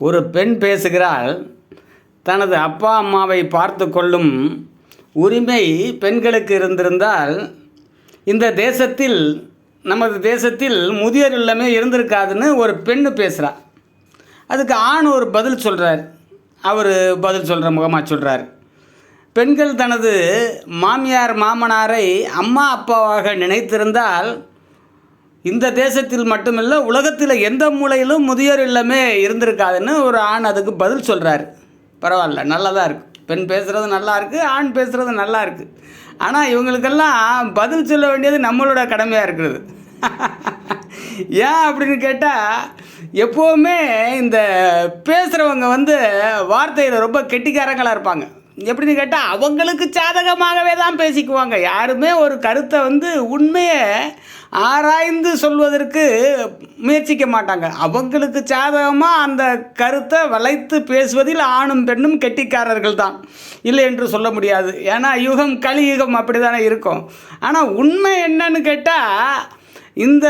ஒரு பெண் பேசுகிறாள் தனது அப்பா அம்மாவை பார்த்து கொள்ளும் உரிமை பெண்களுக்கு இருந்திருந்தால் இந்த தேசத்தில் நமது தேசத்தில் முதியோர் இல்லமே இருந்திருக்காதுன்னு ஒரு பெண்ணு பேசுகிறா அதுக்கு ஆண் ஒரு பதில் சொல்கிறார் அவர் பதில் சொல்கிற முகமாக சொல்கிறார் பெண்கள் தனது மாமியார் மாமனாரை அம்மா அப்பாவாக நினைத்திருந்தால் இந்த தேசத்தில் மட்டுமில்லை உலகத்தில் எந்த மூலையிலும் முதியோர் இல்லமே இருந்திருக்காதுன்னு ஒரு ஆண் அதுக்கு பதில் சொல்கிறாரு பரவாயில்ல நல்லதாக இருக்குது பெண் பேசுகிறது நல்லா இருக்குது ஆண் பேசுகிறது நல்லா இருக்குது ஆனால் இவங்களுக்கெல்லாம் பதில் சொல்ல வேண்டியது நம்மளோட கடமையாக இருக்கிறது. ஏன் அப்படின்னு கேட்டால் எப்போவுமே இந்த பேசுகிறவங்க வந்து வார்த்தையில் ரொம்ப கெட்டிக்காரங்களாக இருப்பாங்க. எப்படின்னு கேட்டால் அவங்களுக்கு சாதகமாகவே தான் பேசிக்குவாங்க. யாருமே ஒரு கருத்தை வந்து உண்மையை ஆராய்ந்து சொல்வதற்கு முயற்சிக்க மாட்டாங்க. அவங்களுக்கு சாதகமாக அந்த கருத்தை வளைத்து பேசுவதில் ஆணும் பெண்ணும் கெட்டிக்காரர்கள் தான். இல்லை என்று சொல்ல முடியாது. ஏன்னா யுகம் கலியுகம் அப்படி தானே இருக்கும். ஆனால் உண்மை என்னன்னு கேட்டால் இந்த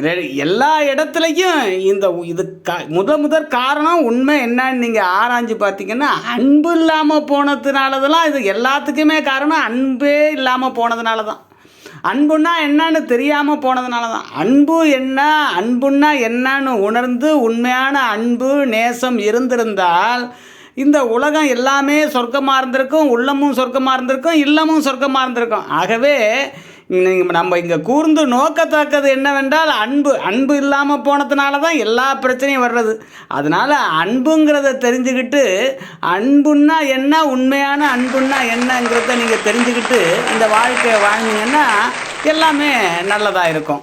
ரெ- எல்லா இடத்துலையும் இந்த இது க முத முதற் காரணம் உண்மை என்னன்னு நீங்கள் ஆராய்ஞ்சு பார்த்தீங்கன்னா அன்பு இல்லாமல் போனதுனாலதெல்லாம் இது எல்லாத்துக்குமே காரணம். அன்பே இல்லாமல் போனதுனால தான் அன்புன்னா என்னன்னு தெரியாமல் போனதுனால தான் அன்பு என்ன? அன்புன்னா என்னன்னு உணர்ந்து உண்மையான அன்பு நேசம் இருந்திருந்தால் இந்த உலகம் எல்லாமே சொர்க்கமாக இருந்திருக்கும் உள்ளமும் சொர்க்கமாக இருந்திருக்கும் இல்லமும் சொர்க்கமாக இருந்திருக்கும். ஆகவே நம்ம இங்கே கூர்ந்து நோக்கத்தக்கது என்னவென்றால் அன்பு. அன்பு இல்லாமல் போனதுனால தான் எல்லா பிரச்சனையும் வர்றது. அதனால் அன்புங்கிறத தெரிஞ்சுக்கிட்டு அன்புன்னா என்ன உண்மையான அன்புன்னா என்னங்கிறத நீங்கள் தெரிஞ்சுக்கிட்டு இந்த வாழ்க்கையை வாழ்ந்தீங்கன்னா எல்லாமே நல்லதாக இருக்கும்.